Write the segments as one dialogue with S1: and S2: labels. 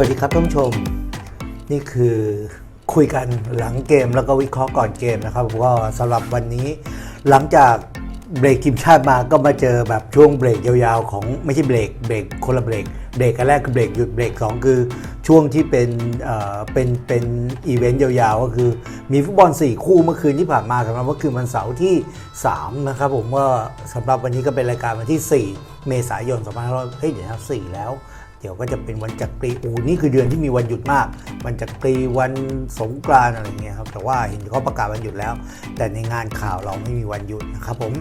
S1: วัสดีครับท่านผู้ชม นี่คือคุยกันหลังเกมแล้วก็วิเคราะห์ก่อนเกมนะครับก็สำหรับวันนี้หลังจากเบรกทีมชาติมาก็มาเจอแบบช่วงเบรกยาวๆ ของไม่ใช่เบรกเบรกคนละเบรกเบรกแรกคือเบรกหยุดเบรกสองคือช่วงที่เป็นเอ่อเป็นเป็นอีเวนต์ยาวๆ ก็คือมีฟุตบอล 4 คู่เมื่อคืนที่ผ่านมาสำหรับเมื่อคืนวันเสาร์ที่ 3 นะครับผมว่าสำหรับวันนี้ก็เป็นรายการวันที่ 4 เมษายน 2500เฮ้ยเดี๋ยวนะ4แล้ว เดี๋ยวก็จะเป็นวันจักรีอูนี่คือเดือนที่มีวันหยุดมาก วันจักรีวันสงกรานอะไรเงี้ยครับแต่ว่าเห็นเขาประกาศวันหยุดแล้ว แต่ในงานข่าวเราไม่มีวันหยุดนะครับผม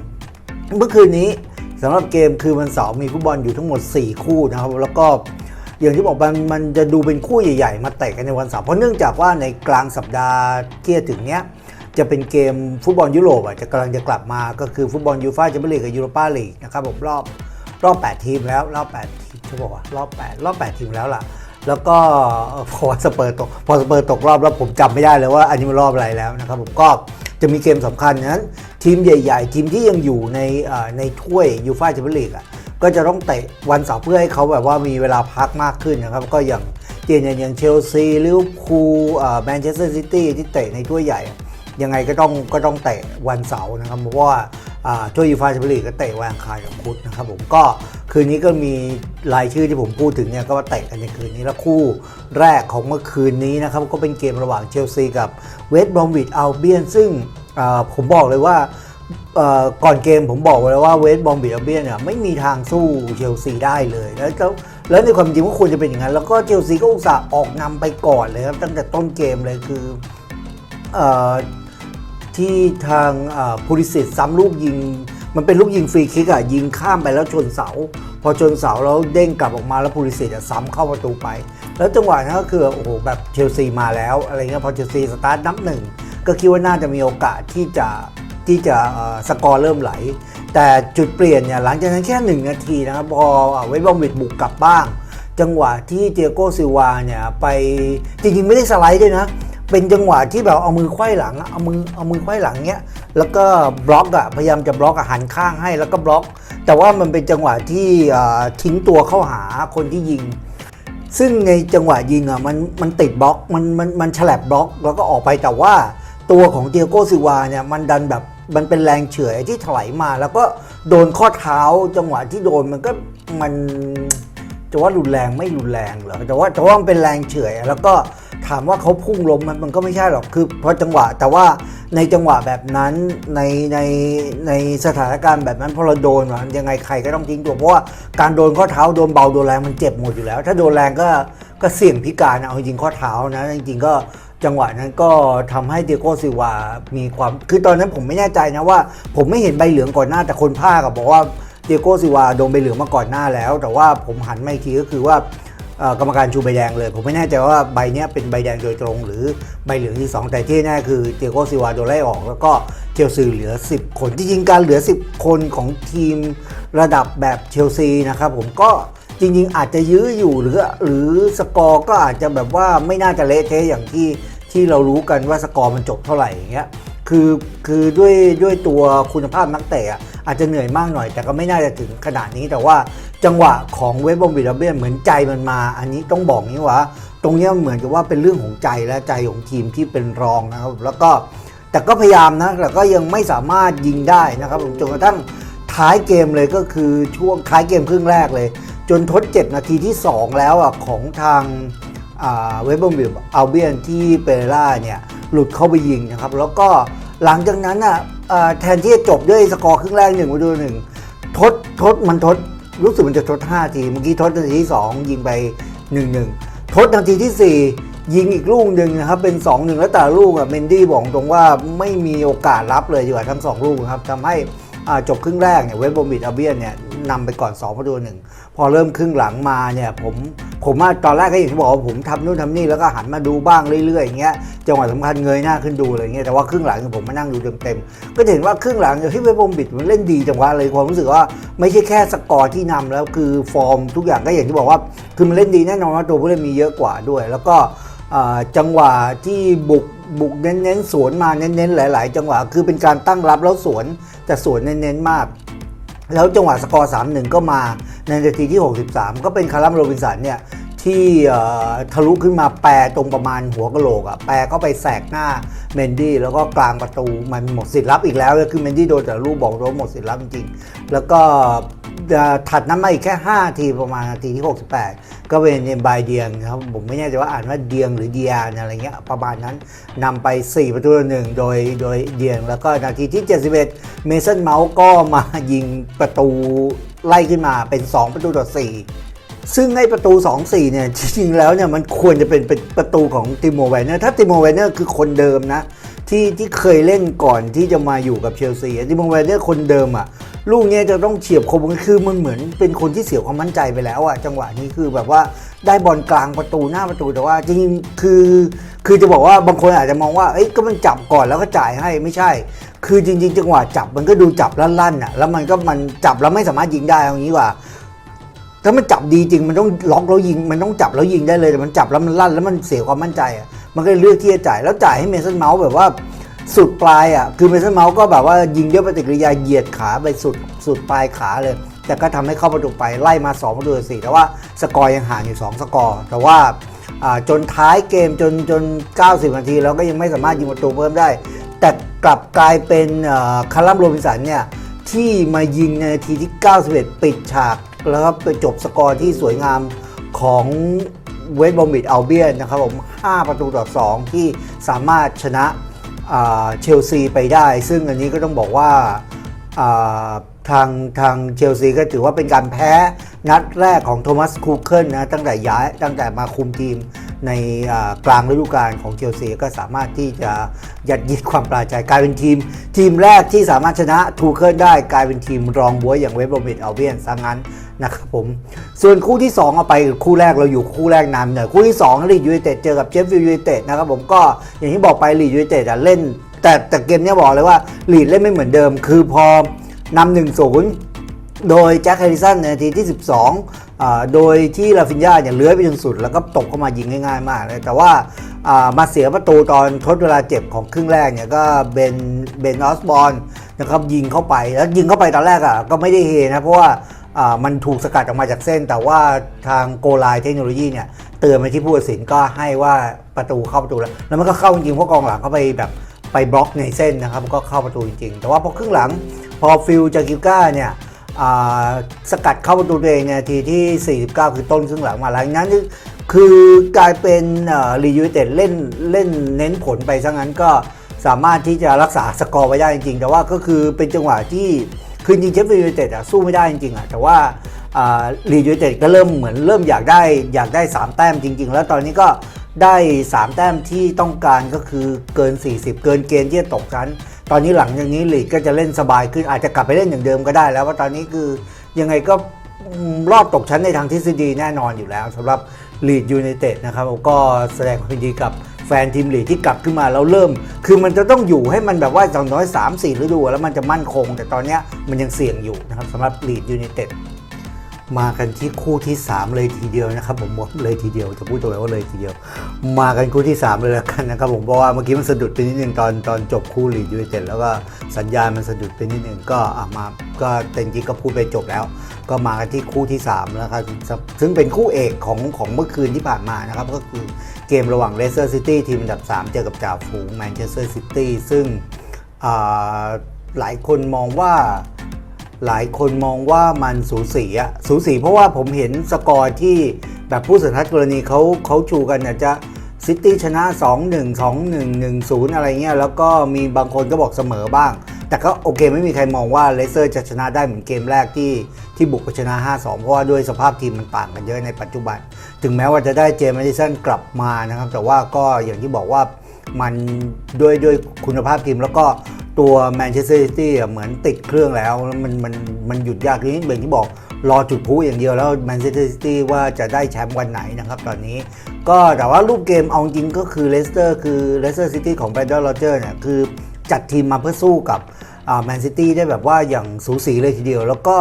S1: เมื่อคืนนี้สำหรับเกมคือวันเสาร์มีฟุตบอลอยู่ทั้งหมด 4 คู่นะครับแล้วก็อย่างที่บอกมันมันจะดูเป็นคู่ใหญ่ ๆ มาเตะกันในวันเสาร์เพราะเนื่องจากว่าในกลางสัปดาห์ที่จะถึงเนี้ยจะเป็นเกมฟุตบอลยุโรปอะจะกำลังจะกลับมาก็คือฟุตบอลยูฟ่าแชมเปี้ยนลีกกับยูโรปาลีกนะครับผมรอบรอบ 8 ทีมแล้วรอบ 8 ทีมจะบอกว่ารอบ 8 รอบ 8 ทีมแล้วล่ะ แล้วก็พอสเปอร์ตกพอสเปอร์ตกรอบแล้วผมจำไม่ได้เลยว่าอันนี้มันรอบอะไรแล้วนะครับผมก็จะมีเกมสำคัญนั้น ทีมใหญ่ ๆ ทีมที่ยังอยู่ในในถ้วยยูฟ่าแชมเปี้ยนลีกอะก็จะต้องเตะวันเสาร์เพื่อให้เขาแบบว่ามีเวลาพักมากขึ้นนะครับ ก็อย่างเจนอย่างเชลซีลิเวอร์พูลแมนเชสเตอร์ซิตี้ที่เตะในถ้วยใหญ่ยังไงก็ต้องก็ต้องเตะวันเสาร์นะครับเพราะว่า อ่วยยูฟ่าแชมเปี้ยนลีกก็เตะวันอังคารกับพุธนะครับผมก็คืนนี้ก็มีรายชื่อที่ผมพูดถึงเนี่ยก็ว่าเตะกันในคืนนี้แล้วคู่แรกของเมื่อคืนนี้นะครับก็เป็นเกมระหว่างเชลซีกับเวสต์บรอมวิดอัลเบียนซึ่งผมบอกเลยว่าก่อนเกมผมบอกไว้แล้วว่าเวสต์บรอมวิดอัลเบียนเนี่ยไม่มีทางสู้เชลซีได้เลยแล้วแล้วในความจริงก็ควรจะเป็นอย่างนั้น แล้วก็เชลซีก็อุตส่าห์ออกนำไปก่อนเลยครับตั้งแต่ต้นเกมเลยคืออ ที่ทางพูริสิตซ้ำลูกยิง มันเป็นลูกยิงฟรีคิกอะยิงข้ามไปแล้วชนเสา พอชนเสาแล้วเด้งกลับออกมาแล้วพูริสิตอะซ้ำเข้าประตูไป แล้วจังหวะนั้นก็คือโอ้โหแบบเชลซีมาแล้วอะไรเงี้ยพอเชลซีสตาร์ทนับหนึ่งก็คิดว่าน่าจะมีโอกาสที่จะที่จะสกอร์เริ่มไหล แต่จุดเปลี่ยนเนี่ยหลังจากนั้นแค่หนึ่งนาทีนะครับพอเวสต์บอมวิดบุกกลับบ้าง จังหวะที่เจโกซิวาเนี่ยไปจริงๆไม่ได้สไลด์ด้วยนะ เป็นจังหวะที่แบบเอามือไขว้หลังอะเอามือเอามือไขว้หลังเนี้ยแล้วก็บล็อกอะพยายามจะบล็อกอะหันข้างให้แล้วก็บล็อก แต่ว่ามันเป็นจังหวะที่อ่าทิ้งตัวเข้าหาคนที่ยิง ซึ่งในจังหวะยิงอะมันมันติดบล็อกมันมันมันฉลับบล็อกแล้วก็ออกไปแต่ว่าตัวของเตียโกซิวาเนี่ยมันดันแบบมันเป็นแรงเฉื่อยที่ถลายมา แล้วก็โดนข้อเท้าจังหวะที่โดนมันก็มัน จะว่ารุนแรงไม่รุนแรงเหรอแต่ว่าแต่ว่ามันเป็นแรงเฉื่อยแล้วก็ถามว่าเขาพุ่งล้มมันมันก็ไม่ใช่หรอกคือเพราะจังหวะ แต่ว่าในจังหวะแบบนั้นในในในสถานการณ์แบบนั้นพอเราโดนมันยังไงใครก็ต้องทิ้งตัวเพราะว่าการโดนข้อเท้าโดนเบาโดนแรงมันเจ็บหมดอยู่แล้ว ถ้าโดนแรงก็ก็เสี่ยงพิการนะเอาจริงข้อเท้านะจริงๆก็จังหวะนั้นก็ทำให้เดียโก้ซิวามีความ คือตอนนั้นผมไม่แน่ใจนะว่า ผมไม่เห็นใบเหลืองก่อนหน้าแต่คนภาคอะบอกว่า เดียโกซิวาโดนใบเหลืองมาก่อนหน้าแล้ว แต่ว่าผมหันมาอีกทีก็คือว่ากรรมการชูใบแดงเลย ผมไม่แน่ใจว่าใบนี้เป็นใบแดงโดยตรง หรือใบเหลืองที่ 2 แต่ที่แน่คือเตียโกซิวาโดนไล่ออก แล้วก็เชลซีเหลือ 10 คนที่จริงๆการเหลือ 10 คนของทีมระดับแบบเชลซีนะครับผมก็จริงๆ อาจจะยื้ออยู่หรือหรือสกอร์ก็อาจจะแบบว่าไม่น่าจะเละเทะอย่างที่ที่เรารู้กันว่าสกอร์มันจบเท่าไหร่อย่างเงี้ย คือคือด้วยด้วยตัวคุณภาพนักเตะอะอาจจะเหนื่อยมากหน่อย แต่ก็ไม่น่าจะถึงขนาดนี้แต่ว่าจังหวะของเวสต์บอมบิดเบียนเหมือนใจมันมา อันนี้ต้องบอกนี้ว่า ตรงนี้เหมือนกับว่าเป็นเรื่องของใจและใจของทีมที่เป็นรองนะครับ แล้วก็แต่ก็พยายามนะแต่ก็ยังไม่สามารถยิงได้นะครับจนกระทั่งท้ายเกมเลยก็คือช่วงท้ายเกมครึ่งแรกเลย จนทด 7 นาทีที่ 2 แล้วอะของทางเวสต์บอมบิลอัลเบียนที่เปเรล่าเนี่ย หลุดเข้าไปยิงนะครับ แล้วก็หลังจากนั้นอะแทนที่จะจบด้วยสกอร์ครึ่งแรกหนึ่งประตูหนึ่งทดทดมันทดรู้สึกมันจะทด 5 ที เมื่อกี้ทดนาทีที่ 2 ยิงไป 1-1 ทดนาทีที่ 4 ยิงอีกลูกหนึ่งนะครับ เป็น 2-1 แล้วแต่ลูกอะเมนดี้บอกตรงว่าไม่มีโอกาสรับเลยดีกว่าทั้ง 2 ลูกครับทำให้อ่าจบครึ่งแรกเนี่ยเวสต์บอมบิดอัลเบียนเนี่ย นำไปก่อน2ประตูหนึ่งพอเริ่มครึ่งหลังมาเนี่ยผมผมว่าตอนแรกก็อย่างที่บอกว่าผมทำนู่นทำนี่แล้วก็หันมาดูบ้างเรื่อยๆอย่างเงี้ยจังหวะสำคัญเงยหน้าขึ้นดูอะไรเงี้ยแต่ว่าครึ่งหลังผมมานั่งดูเต็มๆก็เห็นว่าครึ่งหลังที่เวบอมบิดมันเล่นดีจังหวะเลยความรู้สึกว่าไม่ใช่แค่สกอร์ที่นำแล้วคือฟอร์มทุกอย่างก็อย่างที่บอกว่าคือมันเล่นดีแน่นอนว่าตัวผู้เล่นมีเยอะกว่าด้วย แล้วก็จังหวะที่บุกบุกเน้นๆสวนมาเน้นๆหลาย ๆ จังหวะคือเป็นการตั้งรับแล้วสวนแต่สวนเน้นๆมาก แล้วจังหวะสกอร์ 3-1 ก็มาในนาทีที่ 63 ก็เป็นคารัมโรบินสันเนี่ยที่ทะลุขึ้นมาแปรตรงประมาณหัวกะโหลกอะแปรก็ไปแสกหน้าเมนดี้แล้วก็กลางประตูมันหมดสิทธิ์รับอีกแล้ว คือเมนดี้โดนแต่ลูกบอกว่าหมดสิทธิ์รับจริงๆ แล้วก็ ถัดนั้นมาอีกแค่ 5 ทีประมาณนาทีที่ 68 ก็เป็นเนบายเดียงครับ ผมไม่แน่ใจว่าอ่านว่าเดียงหรือเดียนอะไรเงี้ยประมาณนั้นนำไป 4 ประตูต่อหนึ่งโดยโดยเดียง แล้วก็นาทีที่ 71 เมสันเมาส์ก็มายิงประตูไล่ขึ้นมาเป็น 2 ประตูต่อ 4 ซึ่งในประตู 2-4 เนี่ยจริงๆแล้วเนี่ยมันควรจะเป็นประตูของติโมไวนเนอร์ถ้าติโมไวนเนอร์คือคนเดิมนะที่ที่เคยเล่นก่อนที่จะมาอยู่กับเชลซีติโมไวนเนอร์คนเดิมอะ ลูกเนี้ยจะต้องเฉียบคมคือมันเหมือนเป็นคนที่เสียความมั่นใจไปแล้วอะจังหวะนี้คือแบบว่าได้บอลกลางประตูหน้าประตูแต่ว่าจริงๆคือ คือจะบอกว่าบางคนอาจจะมองว่าเอ้ยก็มันจับก่อนแล้วก็จ่ายให้ไม่ใช่ คือจริง ๆ จังหวะจับมันก็ดูจับลั่นๆอะแล้วมันก็มันจับแล้วไม่สามารถยิงได้เอางี้ว่าถ้ามันจับดีจริงมันต้องล็อกแล้วยิง มันต้องจับแล้วยิงได้เลยแต่มันจับแล้วมันลั่นแล้วมันเสียความมั่นใจอะมันก็เลยเลือกที่จะจ่ายแล้วจ่ายให้เมสันเมาส์แบบว่า สุดปลายอะคือเมสันเมาส์ก็แบบว่ายิงด้วยปฏิกิริยาเหยียดขาไปสุดสุดปลายขาเลย แต่ก็ทำให้เข้าประตูไปไล่มา2ประตูต่อสี่แต่ว่าสกอร์ยังห่างอยู่ 2 สกอร์ แต่ว่าจนท้ายเกมจนจน 90 นาทีแล้วก็ยังไม่สามารถยิงประตูเพิ่มได้ แต่กลับกลายเป็นคาร์ลัมโรบินสันเนี่ยที่มายิงในนาทีที่ 91 ปิดฉาก แล้วก็ไปจบสกอร์ที่สวยงามของเวสต์บอมบิดอัลเบียนนะครับผม 5 ประตูต่อ 2 ที่สามารถชนะ เชลซีไปได้ ซึ่งอันนี้ก็ต้องบอกว่าทางทางเชลซีก็ถือว่าเป็นการแพ้นัดแรกของโทมัสคูเคิลนะตั้งแต่ย้ายตั้งแต่มาคุมทีมในกลางฤดูกาลของเชลซีก็สามารถที่จะยัดเยียดความปลาใจกลายเป็นทีม ทีมแรกที่สามารถชนะทูเคิลได้กลายเป็นทีมรองบวยอย่างเวสต์บรอมิดอัลเบียนซะงั้น นะครับผม ส่วนคู่ที่ 2 เอาไปคู่แรกเราอยู่คู่แรกนำเนี่ยคู่ที่2ลีดยูไนเต็ดเจอกับเชฟฟิลด์ยูไนเต็ดนะครับผมก็อย่างที่บอกไปลีดยูไนเต็ดอะเล่น แต่แต่เกมนี้บอกเลยว่าลีดเล่นไม่เหมือนเดิม คือพอนำหนึ่งศูนย์โดยแจ็คแฮร์ริสันในนาทีที่ 12อ่าโดยที่ลาฟินยาเนี่ยเลื้อยไปจนสุด แล้วก็ตกเข้ามายิงง่ายๆมากเลย แต่ว่าอ่ามาเสียประตูตอนทดเวลาเจ็บของครึ่งแรกเนี่ยก็เบนเบนออสบอลนะครับยิงเข้าไป แล้วยิงเข้าไปตอนแรกอะก็ไม่ได้เฮนะ เพราะว่า มันถูกสกัดออกมาจากเส้น แต่ว่าทางโกไลเทคโนโลยีเนี่ยเตือนไปที่ผู้ตัดสินก็ให้ว่าประตูเข้าประตูแล้ว แล้วมันก็เข้าจริงเพราะกองหลังเขาไปแบบไปบล็อกในเส้นนะครับก็เข้าประตูจริงๆแต่ว่าพอครึ่งหลังพอฟิลจากิวก้าเนี่ยสกัดเข้าประตูตัวเองในนาทีที่ 49 คือต้นครึ่งหลังมาหลังจากนั้นคือกลายเป็นรียูเต็ดเล่นเล่นเน้นผลไปซะงั้นก็สามารถที่จะรักษาสกอร์ไว้ได้จริงๆ แต่ว่าก็คือเป็นจังหวะที่ คือจริงเชฟฟิลด์ยูไนเต็ดอะสู้ไม่ได้จริงๆอะแต่ว่าลียูไนเต็ดก็เริ่มเหมือนเริ่มอยากได้อยากได้ 3 แต้มจริง ๆ แล้วตอนนี้ก็ได้ 3 แต้มที่ต้องการก็คือเกิน 40 เกินเกณฑ์ที่จะตกชั้น ตอนนี้หลังจากนี้ลีกก็จะเล่นสบายขึ้นอาจจะกลับไปเล่นอย่างเดิมก็ได้ แล้วว่าตอนนี้คือยังไงก็รอบตกชั้นในทางทฤษฎีแน่นอนอยู่แล้วสำหรับลีดยูไนเต็ดนะครับก็แสดงความดีกับ แฟนทีมลีกที่กลับขึ้นมาแล้วเริ่ม คือมันจะต้องอยู่ให้มันแบบว่าอย่างน้อย 3 4ฤดูแล้วมันจะมั่นคง แต่ตอนนี้มันยังเสี่ยงอยู่นะครับสำหรับลีดยูไนเต็ด มากันที่คู่ที่ 3 เลยทีเดียวนะครับ ผมเลยทีเดียวจะพูดตัวไหนว่าเลยทีเดียว มากันคู่ที่ 3 เลยแล้วกันนะครับผมเพราะว่าเมื่อกี้มันสะดุดไปนิดนึงตอนตอนจบคู่ลีดยูไนเต็ดแล้วก็สัญญาณมันสะดุดไปนิดนึงก็อะมาก็แต่จริงก็พูดไปจบแล้ว ก็มากันที่คู่ที่3แล้วครับซึ่งเป็นคู่เอกของของเมื่อคืนที่ผ่านมานะครับก็คือเกมระหว่างเลสเตอร์ซิตี้ทีมอันดับ 3 เจอกับจ่าฝูงแมนเชสเตอร์ซิตี้ซึ่งหลายคนมองว่า หลายคนมองว่ามันสูสีอะสูสีเพราะว่าผมเห็นสกอร์ที่แบบผู้สันทัดกรณีเขาเขาชูกันเนี่ยจะซิตี้ชนะ 2-1 2-1 1-0 อะไรเงี้ย แล้วก็มีบางคนก็บอกเสมอบ้าง แต่ก็โอเคไม่มีใครมองว่าเลสเตอร์จะชนะได้เหมือนเกมแรกที่ที่บุกชนะ 5-2 เพราะว่าด้วยสภาพทีมมันต่างกันเยอะในปัจจุบัน ถึงแม้ว่าจะได้เจมส์ดิสันกลับมานะครับ แต่ว่าก็อย่างที่บอกว่ามันด้วยด้วยคุณภาพทีมแล้วก็ ตัวแมนเชสเตอร์ซิตี้เหมือนติดเครื่องแล้วแล้วมันมันมันหยุดยากนี้เหมือนที่บอกรอจุดพลุอย่างเดียวแล้วแมนเชสเตอร์ซิตี้ว่าจะได้แชมป์วันไหนนะครับตอนนี้ ก็แต่ว่ารูปเกมเอาจริงก็คือเลสเตอร์คือเลสเตอร์ซิตี้ของแบรนดอนโรเจอร์เนี่ยคือจัดทีมมาเพื่อสู้กับแมนซิตี้ได้แบบว่าอย่างสูสีเลยทีเดียว แล้วก็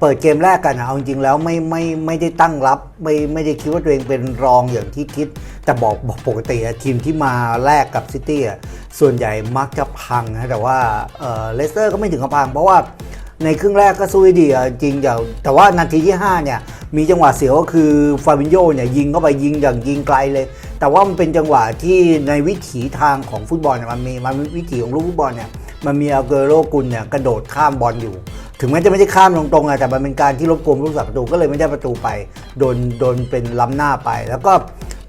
S1: เปิดเกมแรกกันนะเอาจริงแล้วไม่ไม่ไม่ได้ตั้งรับ ไม่ไม่ได้คิดว่าตัวเองเป็นรองอย่างที่คิด แต่บอกบอกปกติทีมที่มาแรกกับซิตี้ส่วนใหญ่มักจะพังนะแต่ว่าเลสเตอร์ก็ไม่ถึงกับพัง เพราะว่าในครึ่งแรกก็สู้ดีจริงแต่แต่ว่านาทีที่ 5 เนี่ย มีจังหวะเสียวก็คือฟาบินโยเนี่ยยิงเข้าไปยิงอย่างยิงไกลเลย แต่ว่ามันเป็นจังหวะที่ในวิถีทางของฟุตบอลเนี่ยมันมีมันวิถีของลูกฟุตบอลเนี่ยมันมีอาเกโรกุลเนี่ยกระโดดข้ามบอลอยู่ ถึงแม้จะไม่ได้ข้ามตรงๆอะแต่มันเป็นการที่รบกวนผู้รักษาประตูก็เลยไม่ได้ประตูไปโดนโดนเป็นล้ำหน้าไป แล้วก็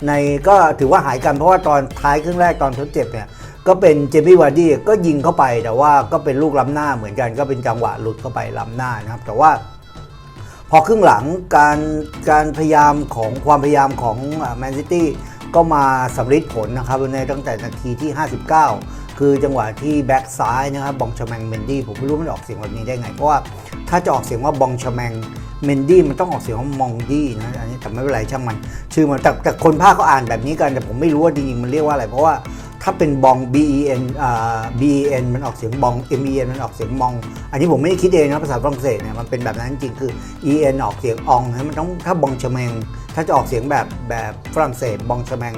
S1: ในก็ถือว่าหายกันเพราะว่าตอนท้ายครึ่งแรกตอนทดเจ็บเนี่ยก็เป็นเจมี่วาร์ดี้ก็ยิงเข้าไปแต่ว่าก็เป็นลูกล้ำหน้าเหมือนกันก็เป็นจังหวะหลุดเข้าไปล้ำหน้านะครับ แต่ว่าพอครึ่งหลังการการพยายามของความพยายามของแมนซิตี้ก็มาสำเร็จผลนะครับในตั้งแต่นาทีที่ 59 คือจังหวะที่แบ็กซ้ายนะครับบองชแมงเมนดี้ผมไม่รู้มันออกเสียงแบบนี้ได้ไง เพราะว่าถ้าจะออกเสียงว่าบองชแมง เมนดี้มันต้องออกเสียงว่ามองดี้นะอันนี้แต่ไม่เป็นไรช่างมัน ชื่อมันแต่แต่คนภาคเขาอ่านแบบนี้กันแต่ผมไม่รู้ว่าจริงๆมันเรียกว่าอะไร เพราะว่าถ้าเป็นบอง B E N อ่า B E N มันออกเสียงบอง M E N มันออกเสียงมอง อันนี้ผมไม่ได้คิดเองนะภาษาฝรั่งเศสเนี่ยมันเป็นแบบนั้นจริงคือ E N ออกเสียงอองนะมันต้องถ้าบองชแมง ถ้าจะออกเสียงแบบแบบฝรั่งเศสบองชแมง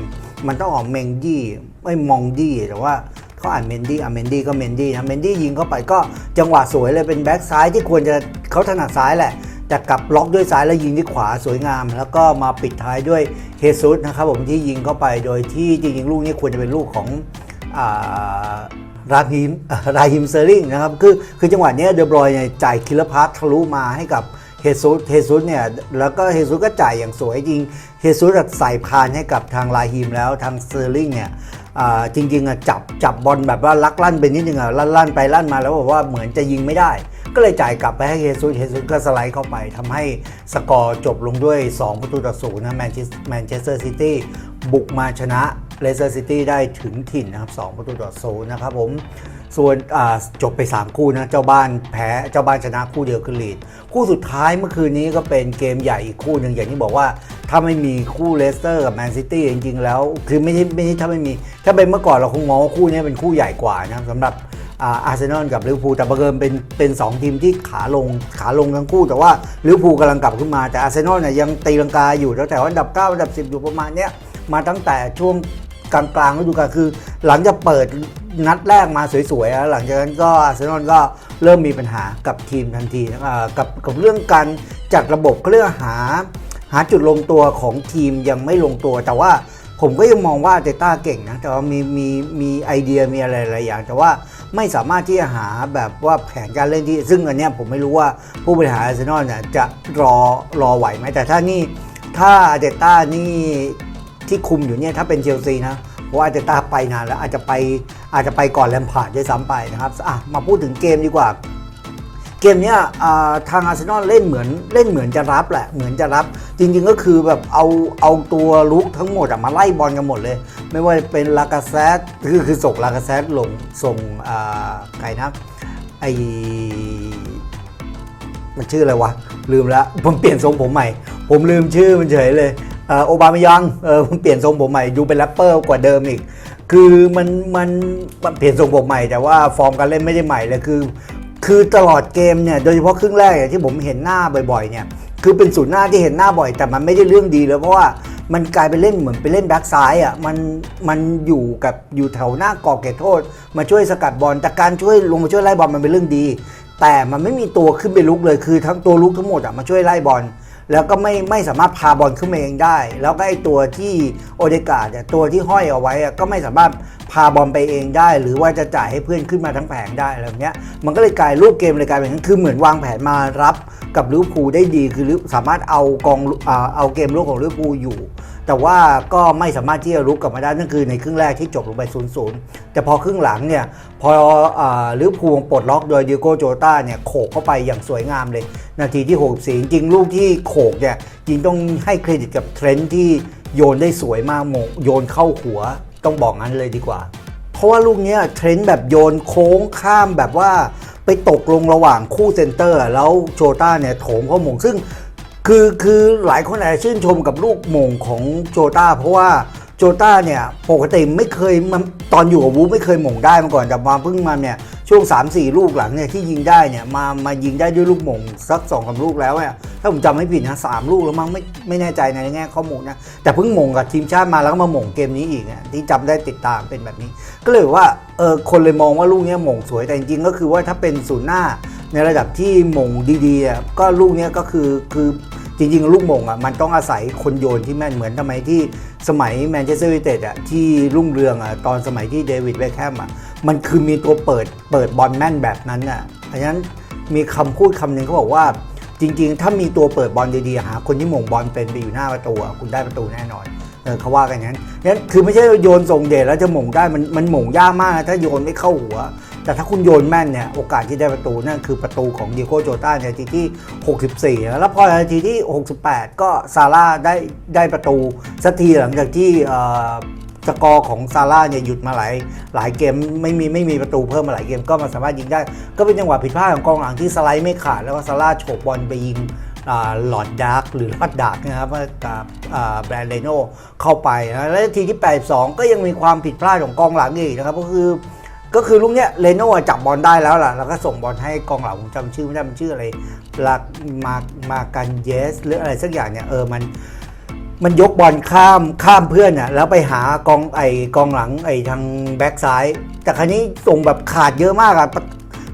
S1: มันต้องออกเมงดี้ไม่มองดี้แต่ว่าเขาอ่านเมนดี้อะเมนดี้ก็เมนดี้นะเมนดี้ยิงเข้าไปก็จังหวะสวยเลยเป็นแบ็กซ้ายที่ควรจะเขาถนัดซ้ายแหละ แต่กลับล็อกด้วยซ้ายแล้วยิงที่ขวาสวยงาม แล้วก็มาปิดท้ายด้วยเฮซุสนะครับผมที่ยิงเข้าไปโดยที่จริงๆลูกนี้ควรจะเป็นลูกของราฮิมราฮิมเซอร์ลิงนะครับคือคือจังหวะนี้เดอบรอยเนี่ยจ่ายคิลพาร์ททะลุมาให้กับเฮซุสเฮซุสเนี่ยแล้วก็เฮซุสก็จ่ายอย่างสวยจริงเฮซุสใส่พานให้กับทางราฮิมแล้วทางเซอร์ลิงเนี่ยจริงๆอะจับจับบอลแบบว่าลักลั่นไปนิดนึงอะลั่นลั่นไปลั่นมาแล้วบอกว่าเหมือนจะยิงไม่ได้ ก็เลยจ่ายกลับไปให้เฮซุสเฮซุสก็สไลด์เข้าไปทำให้สกอร์จบลงด้วย 2 ประตูต่อศูนย์นะแมนเชสเตอร์ซิตี้บุกมาชนะเลสเตอร์ซิตี้ได้ถึงถิ่นนะครับ2ประตูต่อศูนย์นะครับผมส่วนจบไป 3 คู่นะเจ้าบ้านแพ้เจ้าบ้านชนะคู่เดียวคือลีด คู่สุดท้ายเมื่อคืนนี้ก็เป็นเกมใหญ่อีกคู่หนึ่งอย่างที่บอกว่า ถ้าไม่มีคู่เลสเตอร์กับแมนซิตี้จริงๆแล้ว คือไม่ใช่ไม่ใช่ถ้าไม่มี ถ้าเป็นเมื่อก่อนเราคงมองว่าคู่นี้เป็นคู่ใหญ่กว่านะครับสำหรับ อาร์เซนอลกับลิเวอร์พูลแต่บังเอิญเป็นเป็นสองทีมที่ขาลงขาลงทั้งคู่ แต่ว่าลิเวอร์พูลกำลังกลับขึ้นมาแต่อาร์เซนอลเนี่ยยังตีลังกาอยู่ตั้งแต่ว่าอันดับ 9 อันดับ 10 อยู่ประมาณเนี้ยมาตั้งแต่ช่วงกลางกลางฤดูกาลคือ หลังจากเปิดนัดแรกมาสวยๆแล้วหลังจากนั้นก็อาร์เซนอลก็เริ่มมีปัญหากับทีมทันทีกับกับเรื่องการจัดระบบก็เรื่องหา หาจุดลงตัวของทีมยังไม่ลงตัวแต่ว่า ผมก็ยังมองว่าเตต้าเก่งนะ แต่ว่ามีมีมีไอเดียมีอะไรหลายอย่าง แต่ว่าไม่สามารถที่จะหาแบบว่าแผนการเล่นที่ ซึ่งอันเนี้ยผมไม่รู้ว่าผู้บริหารอาร์เซนอลเนี่ยจะรอรอไหวไหมแต่ถ้านี่ถ้าเตต้านี่ที่คุมอยู่เนี่ยถ้าเป็นเชลซีนะว่าอาจจะตาไปนานแล้วอาจจะไปอาจจะไปก่อนแลมพาร์ดด้วยซ้ำไปนะครับอะมาพูดถึงเกมดีกว่า เกมเนี้ยทางอาร์เซนอลเล่นเหมือนเล่นเหมือนจะรับแหละ เหมือนจะรับ จริง ๆ ก็คือแบบเอาเอาตัวลุกทั้งหมดมาไล่บอลกันหมดเลย ไม่ว่าจะเป็นลากาเซตคือคือส่งลากาเซตลงส่งอ่าใครนะไอมันชื่ออะไรวะ ลืมแล้วผมเปลี่ยนทรงผมใหม่ ผมลืมชื่อมันเฉยเลยโอบามายองเออผมเปลี่ยนทรงผมใหม่ดูเป็นแรปเปอร์กว่าเดิมอีกคือมันมันมันเปลี่ยนทรงผมใหม่แต่ว่าฟอร์มการเล่นไม่ได้ใหม่เลยคือ คือตลอดเกมเนี่ยโดยเฉพาะครึ่งแรกเนี่ยที่ผมเห็นหน้าบ่อยๆเนี่ยคือเป็นศูนย์หน้าที่เห็นหน้าบ่อย แต่มันไม่ได้เรื่องดีเลยเพราะว่ามันกลายเป็นเล่นเหมือนไปเล่นแบ็กซ้ายอะมันมันอยู่กับอยู่แถวหน้ากรอบเขตโทษ มาช่วยสกัดบอลแต่การช่วยลงมาช่วยไล่บอลมันเป็นเรื่องดี แต่มันไม่มีตัวขึ้นไปลุกเลยคือทั้งตัวลุกทั้งหมดอะมาช่วยไล่บอล แล้วก็ไม่ไม่สามารถพาบอลขึ้นมาเองได้ แล้วก็ไอตัวที่โอเดกาเนี่ยตัวที่ห้อยเอาไว้ก็ไม่สามารถพาบอลไปเองได้ หรือว่าจะจ่ายให้เพื่อนขึ้นมาทั้งแผงได้อะไรแบบเนี้ยมันก็เลยกลายรูปเกมเลยกลายเป็นงั้นคือเหมือนวางแผนมารับกับลิเวอร์พูลได้ดีคือสามารถเอากองเอาเกมลูกของลิเวอร์พูลอยู่ แต่ว่าก็ไม่สามารถที่จะลุกกลับมาได้นั่นคือในครึ่งแรกที่จบลงไป0-0แต่พอครึ่งหลังเนี่ยพอลิเวอร์พูลปลดล็อกโดยดิโก้โจต้าเนี่ยโขกเข้าไปอย่างสวยงามเลย นาทีที่64จริงลูกที่โขกเนี่ยจริงต้องให้เครดิตกับเทรนด์ที่โยนได้สวยมากโมงโยนเข้าหัวต้องบอกงั้นเลยดีกว่า เพราะว่าลูกเนี้ยเทรนด์แบบโยนโค้งข้ามแบบว่าไปตกลงระหว่างคู่เซนเตอร์ แล้วโจต้าเนี่ยโถมเข้าหมงซึ่ง คือคือหลายคนอาจจะชื่นชมกับลูกมงของโจต้า เพราะว่าโจต้าเนี่ยปกติไม่เคยมันตอนอยู่กับวูฟไม่เคยมงได้มาก่อนแต่มาเพิ่งมาเนี่ยช่วง 3-4 ลูกหลังเนี่ยที่ยิงได้เนี่ยมามายิงได้ด้วยลูกมงสัก2องสามลูกแล้วเนี่ยถ้าผมจำไม่ผิดนะสามลูกแล้วมั้งไม่ไม่แน่ใจในแง่ข้อมูลนะแต่เพิ่งมงกับทีมชาติมาแล้วก็มามงเกมนี้อีกเนี่ยที่จำได้ติดตามเป็นแบบนี้ ก็เลยว่าเออคนเลยมองว่าลูกเนี้ยมงสวยแต่จริงๆก็คือว่าถ้าเป็นศูนย์หน้า ในระดับที่มงดีๆก็ลูกเนี้ยก็คือคือจริงๆ ลูกมงอะมันต้องอาศัยคนโยนที่แม่นเหมือนทำไมที่สมัยแมนเชสเตอร์ยูไนเต็ดอะที่รุ่งเรืองอะตอนสมัยที่เดวิดเบคแฮมอะมันคือมีตัวเปิดเปิดบอลแม่นแบบนั้นอะเพราะฉะนั้นมีคำพูดคำหนึ่งเขาบอกว่าจริงๆ ถ้ามีตัวเปิดบอลดีๆหาคนที่หม่งบอลเป็นไปอยู่หน้าประตูอะคุณได้ประตูแน่นอนเออเขาว่ากันงั้นนั้นคือไม่ใช่โยนส่งเดชแล้วจะหม่งได้มันมันหม่งยากมากนะถ้าโยนไม่เข้าหัว แต่ถ้าคุณโยนแม่นเนี่ยโอกาสที่ได้ประตูนั่นคือประตูของดิโกโจต้าในาทีที่ 64 แล้วพอในาทีที่ 68 ก็ซาร่าได้ได้ประตูสักทีหลังจากที่สกอร์ของซาร่าเนี่ยหยุดมาหลายหลายเกมไม่มีไม่มีประตูเพิ่มมาหลายเกมก็มาสามารถยิงได้ ก็เป็นจังหวะผิดพลาดของกองหลังที่สไลด์ไม่ขาดแล้วก็ซาร่าโฉบบอลไปยิงหลอดดาร์กหรือลอดดาร์กนะครับกับแบรนด์เลโนเข้าไปนะแล้วทีที่ 82 ก็ยังมีความผิดพลาดของกองหลังอีกนะครับก็คือ ก็คือลูกเนี้ยเลโน่จับบอลได้แล้วล่ะ แล้วก็ส่งบอลให้กองหลังผมจำชื่อไม่ได้มันชื่ออะไรลักมามากันเยสหรืออะไรสักอย่างเนี่ยเออมันมันยกบอลข้ามข้ามเพื่อนอะแล้วไปหากองไอกองหลังไอทางแบ็กซ้าย แต่ครั้นี้ส่งแบบขาดเยอะมากอะ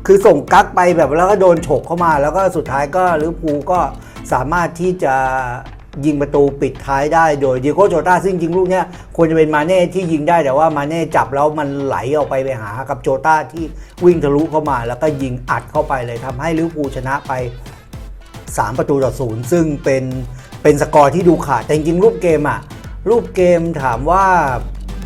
S1: คือส่งกักไปแบบแล้วก็โดนฉกเข้ามา แล้วก็สุดท้ายก็ลิเวอร์พูลก็สามารถที่จะ ยิงประตูปิดท้ายได้โดยดิโก้โจต้าซึ่งจริงลูกเนี้ยควรจะเป็นมาเน่ที่ยิงได้แต่ว่ามาเน่จับแล้วมันไหลออกไปไปหากับโจต้าที่วิ่งทะลุเข้ามา แล้วก็ยิงอัดเข้าไปเลยทำให้ลิเวอร์พูลชนะไป 3 ประตูต่อศูนย์ซึ่งเป็นเป็นสกอร์ที่ดูขาดแต่จริงรูปเกมอะรูปเกมถามว่า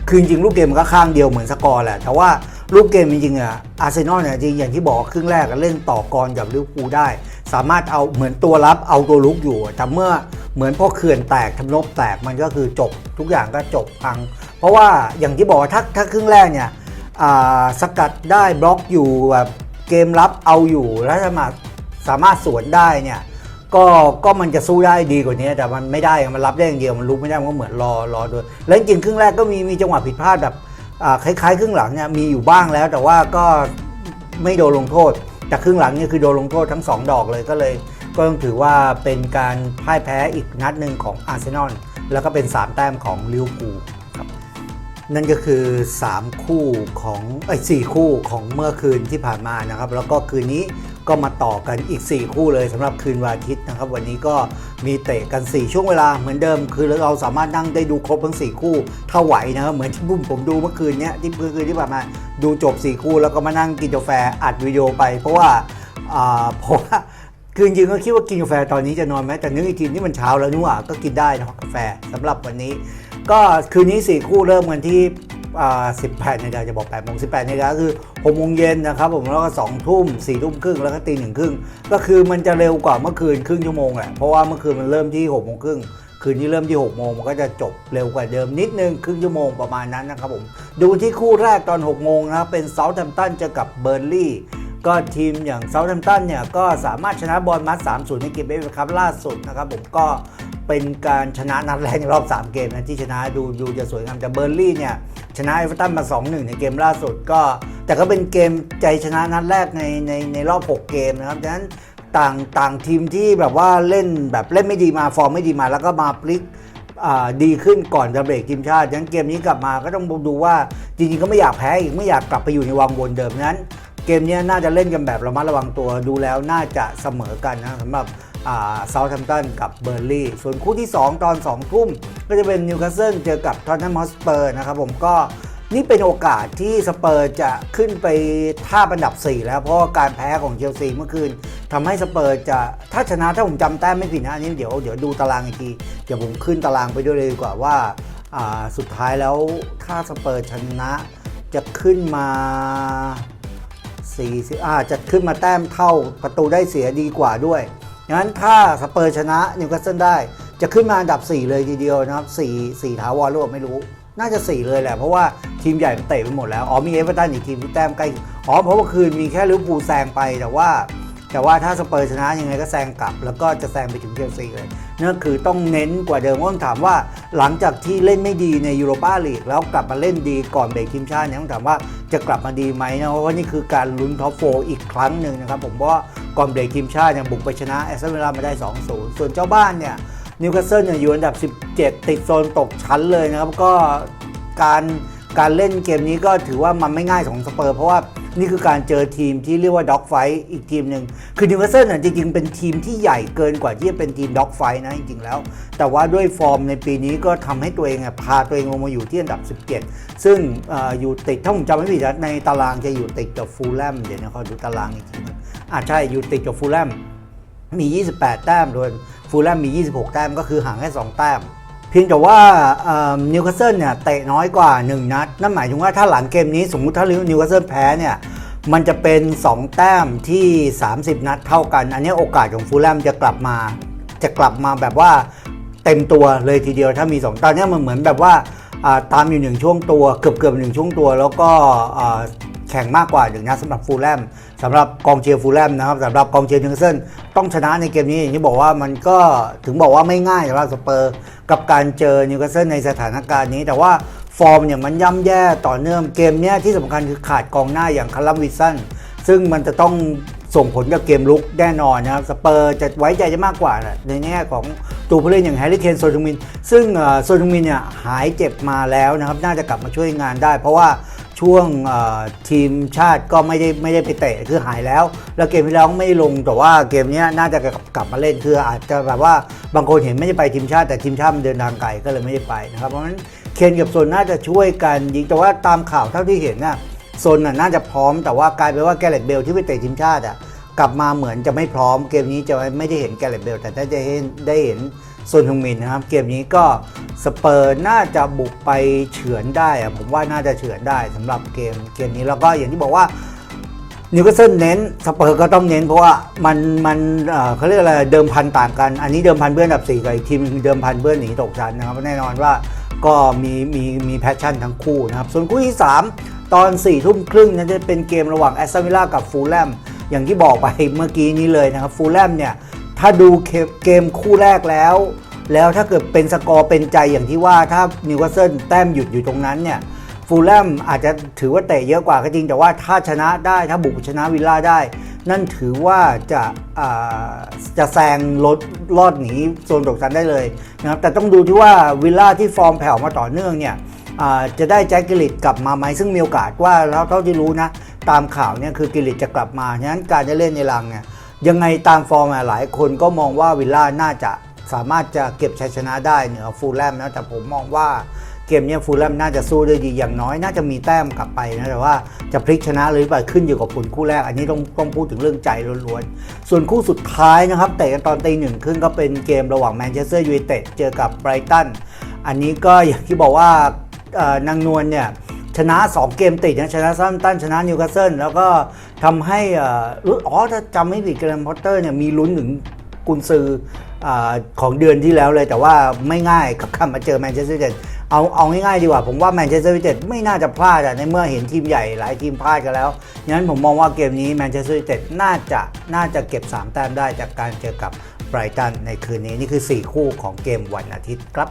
S1: คือจริงรูปเกมมันก็ข้างเดียวเหมือนสกอร์แหละแต่ว่า รูปเกมจริงๆอะอาร์เซนอลเนี่ยจริงอย่างที่บอกครึ่งแรกเล่นต่อกรกับลิเวอร์พูลได้ สามารถเอาเหมือนตัวรับเอาตัวลุกอยู่แต่เมื่อเหมือนพอเขื่อนแตกทำนบแตกมันก็คือจบทุกอย่างก็จบพัง เพราะว่าอย่างที่บอกว่าถ้าถ้าครึ่งแรกเนี่ยสกัดได้บล็อกอยู่แบบเกมรับเอาอยู่แล้วสามารถสามารถสวนได้เนี่ยก็ก็มันจะสู้ได้ดีกว่านี้ แต่มันไม่ได้มันรับได้อย่างเดียวมันลุกไม่ได้มันก็เหมือนรอรอด้วยแล้วจริงครึ่งแรกก็มีมีจังหวะผิดพลาดแบบ คล้ายๆครึ่งหลังเนี่ยมีอยู่บ้างแล้ว แต่ว่าก็ไม่โดนลงโทษ แต่ครึ่งหลังเนี่ยคือโดนลงโทษทั้งสองดอกเลยก็เลย ก็ต้องถือว่าเป็นการพ่ายแพ้อีกนัดหนึ่งของอาร์เซนอลแล้วก็เป็น 3 แต้มของลิเวอร์พูล นั่นก็คือ 3 คู่ของไอ้สคู่ของเมื่อคืนที่ผ่านมานะครับ แล้วก็คืนนี้ก็มาต่อกันอีก 4 คู่เลยสำหรับคืนวันอาทิตย์นะครับ วันนี้ก็มีเตะกัน 4 ช่วงเวลาเหมือนเดิม คือเราสามารถนั่งได้ดูครบทั้ง 4 คู่ถ้าไหวนะครับเหมือนที่บุ้มผมดูเมื่อคืนเนี้ยที่เมื่อคืนที่ผ่านมาดูจบ 4 คู่ แล้วก็มานั่งกินกาแฟอัดวิดีโอไป เพราะว่าอ่าเพราะว่าคือจริงก็คิดว่ากินกาแฟตอนนี้จะนอนไหมแต่นึกอีกทีนี่มันเช้าแล้วนี่หว่าก็กินได้นะกาแฟสำหรับวันนี้ ก็คืนนี้ 4 คู่เริ่มกันที่ 18นาฬิกาจะบอก8โมง18นาฬิกาก็คือ6โมงเย็นนะครับผมแล้วก็2ทุ่ม4ทุ่มครึ่งแล้วก็ตีหนึ่งครึ่งก็คือมันจะเร็วกว่าเมื่อคืนครึ่งชั่วโมงแหละเพราะว่าเมื่อคืนมันเริ่มที่6โมงครึ่งคืนนี้เริ่มที่6โมงมันก็จะจบเร็วกว่าเดิมนิดนึงครึ่งชั่วโมงประมาณนั้นนะครับผมดูที่คู่แรกตอน6โมงนะครับเป็นเซาท์แฮมป์ตันเจอกับเบอร์ลี่ ก็ทีมอย่างเซาท์แฮมป์ตันเนี่ยก็สามารถชนะบอลมัด3-0 ในเกมเอฟครับล่าสุดนะครับผมก็เป็นการชนะนัดแรกในรอบ 3 เกมนะที่ชนะดูดูจะสวยงามแต่เบอร์ลี่เนี่ยชนะเอเวอร์ตันมา 2-1 ในเกมล่าสุดก็ แต่ก็เป็นเกมใจชนะนัดแรกในในในรอบ 6 เกมนะครับดังนั้นต่างต่างทีมที่แบบว่าเล่นแบบเล่นไม่ดีมาฟอร์มไม่ดีมา แล้วก็มาพลิกดีขึ้นก่อนจะเบรกทีมชาติฉะนั้นเกมนี้กลับมาก็ต้องดูว่าจริงๆก็ไม่อยากแพ้อีกไม่อยากกลับไปอยู่ในวังวนเดิมนั้น เกมนี้น่าจะเล่นกันแบบระมัดระวังตัวดูแล้วน่าจะเสมอกันนะสำหรับเซาท์แฮมป์ตันกับเบอร์ลี่ ส่วนคู่ที่ 2 ตอน 2 ทุ่ม ก็จะเป็นนิวคาสเซิลเจอกับทอนนัมฮอสเปอร์นะครับผมก็นี่เป็นโอกาสที่สเปอร์จะขึ้นไปท่าบอันดับ 4 แล้วเพราะการแพ้ของเชลซีเมื่อคืนทำให้สเปอร์จะถ้าชนะถ้าผมจำแต้มไม่ผิดนะอันนี้เดี๋ยวเดี๋ยวดูตารางอีกที เดี๋ยวผมขึ้นตารางไปด้วยเลยดีกว่าว่าอ่าสุดท้ายแล้วถ้าสเปอร์ชนะจะขึ้นมา 40อาจจะขึ้นมาแต้มเท่าประตูได้เสียดีกว่าด้วยงั้นถ้าสเปอร์ชนะนิวคาสเซิลได้จะขึ้นมาอันดับ 4 เลยทีเดียวนะครับ 4 4ถาวรหรือเปล่าไม่รู้ น่าจะ 4 เลยแหละ เพราะว่าทีมใหญ่มันเตะไปหมดแล้ว อ๋อมีเอเวอร์ตันอีกทีมที่แต้มใกล้ อ๋อเพราะว่าคืนมีแค่ลิเวอร์พูลแซงไปแต่ว่า แต่ว่าถ้าสเปอร์ชนะยังไงก็แซงกลับ แล้วก็จะแซงไปถึงเชลซีเลยนั่นคือต้องเน้นกว่าเดิมเพราต้องถามว่า หลังจากที่เล่นไม่ดีในยูโรปาลีกแล้วกลับมาเล่นดีก่อนเบรกทีมชาติเนี่ยต้องถามว่าจะกลับมาดีไหมนะเพราะว่านี่คือการลุ้นท็อปโฟอีกครั้งหนึ่งนะครับผมเพราะว่าก่อนเบรกทีมชาติเนี่ยบุกไปชนะแอสตันวิลล่ามาได้ 2-0 ส่วนเจ้าบ้านเนี่ยนิวคาสเซิลเนี่ยอยู่อันดับ 17 ติดโซนตกชั้นเลยนะครับก็การ การเล่นเกมนี้ก็ถือว่ามันไม่ง่ายของสเปอร์ เพราะว่านี่คือการเจอทีมที่เรียกว่าด็อกไฟอีกทีมหนึ่งคือนิวคาสเซิลน่ะจริงๆ เป็นทีมที่ใหญ่เกินกว่าที่จะเป็นทีมด็อกไฟนะจริงๆแล้ว แต่ว่าด้วยฟอร์มในปีนี้ก็ทำให้ตัวเองอะพาตัวเองลงมาอยู่ที่อันดับ 17 ซึ่งออยู่ติดถ้าผมจำไม่ผิดนะในตารางจะอยู่ติดกับฟูลแลมเดี๋ยวนะขอดูตารางอีกทีนึงอ่าใช่อยู่ติดกับฟูลแลมมี 28 แต้มโดยฟูลแลมมี 26 แต้มก็คือห่างแค่ 2 แต้ม เพียงแต่ว่านิวคาสเซิลเนี่ยเตะน้อยกว่า 1 นัด นั่นหมายถึงว่าถ้าหลังเกมนี้สมมุติถ้านิวคาสเซิลแพ้เนี่ยมันจะเป็น 2 แต้มที่ 30 นัดเท่ากัน อันนี้โอกาสของฟูลแลมจะกลับมาจะกลับมาแบบว่าเต็มตัวเลยทีเดียวถ้ามี 2 ตอนนี้มันเหมือนแบบว่าตามอยู่หนึ่งช่วงตัว เกือบเกือบหนึ่งช่วงตัว แล้วก็ แข่งมากกว่าหนึ่งนัดสำหรับฟูลแลมสำหรับกองเชียร์ฟูลแลมนะครับสำหรับกองเชียร์นิวคาสเซิลต้องชนะในเกมนี้อย่างที่บอกว่ามันก็ถึงบอกว่าไม่ง่ายสำหรับสเปอร์ กับการเจอนิวคาสเซิลในสถานการณ์นี้ แต่ว่าฟอร์มเนี่ยมันย่ำแย่ต่อเนื่องเกมเนี้ยที่สำคัญคือขาดกองหน้าอย่างคารัมวิสันซึ่งมันจะต้องส่งผลกับเกมลุกแน่นอนนะครับสเปอร์จะไว้ใจจะมากกว่านะในแง่ของตัวผู้เล่นอย่างแฮร์รี่เคนโซทูมิน ซึ่งโซทูมินเนี่ยหายเจ็บมาแล้วนะครับ น่าจะกลับมาช่วยงานได้ เพราะว่า ช่วงทีมชาติก็ไม่ได้ไม่ได้ไปเตะคือหายแล้ว แล้วเกมที่แล้วไม่ลงแต่ว่าเกมนี้น่าจะกลับมาเล่นคืออาจจะแบบว่าบางคนเห็นไม่ได้ไปทีมชาติแต่ทีมชาติมันเดินทางไกลก็เลยไม่ได้ไปนะครับเพราะฉะนั้นเคนกับโซนน่าจะช่วยกันยิงแต่ว่าตามข่าวเท่าที่เห็นน่ะโซนน่ะน่าจะพร้อมแต่ว่ากลายเป็นว่าแกเรตเบลที่ไปเตะทีมชาติอะกลับมาเหมือนจะไม่พร้อมเกมนี้จะไม่ได้เห็นแกเรตเบลแต่ได้จะเห็นได้เห็น โซนฮงมินนะครับเกมนี้ก็สเปอร์น่าจะบุกไปเฉือนได้ผมว่าน่าจะเฉือนได้สำหรับเกมเกมนี้แล้วก็อย่างที่บอกว่านิวคาสเซิลเน้นสเปอร์ก็ต้องเน้นเพราะว่ามันมันเขาเรียกอะไรเดิมพันต่างกัน อันนี้เดิมพันเบื้อนดับสี่กับอีกทีมเดิมพันเบื้อนหนีตกชั้นนะครับแน่นอนว่าก็มีมีมีแพชชั่นทั้งคู่นะครับ ส่วนคู่ที่ 3 ตอน4ี่ทุ่มครึ่งนั้นจะเป็นเกมระหว่างแอสตันวิลล่ากับฟูลแลมอย่างที่บอกไปเมื่อกี้นี้เลยนะครับฟูลแลมเนี่ย ถ้าดูเกมคู่แรกแล้ว แล้วถ้าเกิดเป็นสกอร์เป็นใจอย่างที่ว่าถ้านิวคาสเซิลแต้มหยุดอยู่ตรงนั้นเนี่ยฟูลแลมอาจจะถือว่าเตะเยอะกว่าก็จริง แต่ว่าถ้าชนะได้ถ้าบุกชนะวิลล่าได้ นั่นถือว่าจะาจะแซงลดลอดหนีโซนตกชั้นได้เลยนะครับแต่ต้องดูที่ว่าวิลล่าที่ฟอร์มแผ่วมาต่อเนื่องเนี่ยจะได้แจ็คกิลิตกลับมาไหมซึ่งมีโอกาสว่าแล้วเท่าที่รู้นะ ตามข่าวเนี่ยคือกิลิตจะกลับมาฉะนั้นการจะเล่นในรังเนี่ย ยังไงตามฟอร์มหลายคนก็มองว่าวิลล่าน่าจะสามารถจะเก็บชัยชนะได้เหนือฟูลแลมนะแต่ผมมองว่าเกมนี้ฟูลแลมน่าจะสู้ได้ดีอย่างน้อย น่าจะมีแต้มกลับไปนะแต่ว่าจะพลิกชนะหรือเปล่าขึ้นอยู่กับผลคู่แรก อันนี้ต้องต้องพูดถึงเรื่องใจล้วนๆ ส่วนคู่สุดท้ายนะครับเตะกันตอนตีหนึ่งครึ่งก็เป็นเกมระหว่างแมนเชสเตอร์ยูไนเต็ดเจอกับไบรตันอันนี้ก็อย่างที่บอกว่านางนวลเนี่ย ชนะ 2 เกมติดนะชนะซัมตันชนะนิวคาสเซิลแล้วก็ทำให้รู้อ๋อถ้าจำไม่ผิดเกรมพอตเตอร์เนี่ยมีลุ้นถึงกุนซืออของเดือนที่แล้วเลยแต่ว่าไม่ง่ายกับการมาเจอแมนเชสเตอร์ยูไนเต็ดเอาเอาง่ายๆดีกว่า ผมว่าแมนเชสเตอร์ยูไนเต็ดไม่น่าจะพลาดอะในเมื่อเห็นทีมใหญ่หลายทีมพลาดกันแล้วงั้นผมมองว่าเกมนี้แมนเชสเตอร์ยูไนเต็ดน่าจะน่าจะเก็บ 3 แต้มได้จากการเจอกับไบรตันในคืนนี้นี่คือ 4 คู่ของเกมวันอาทิตย์ครับ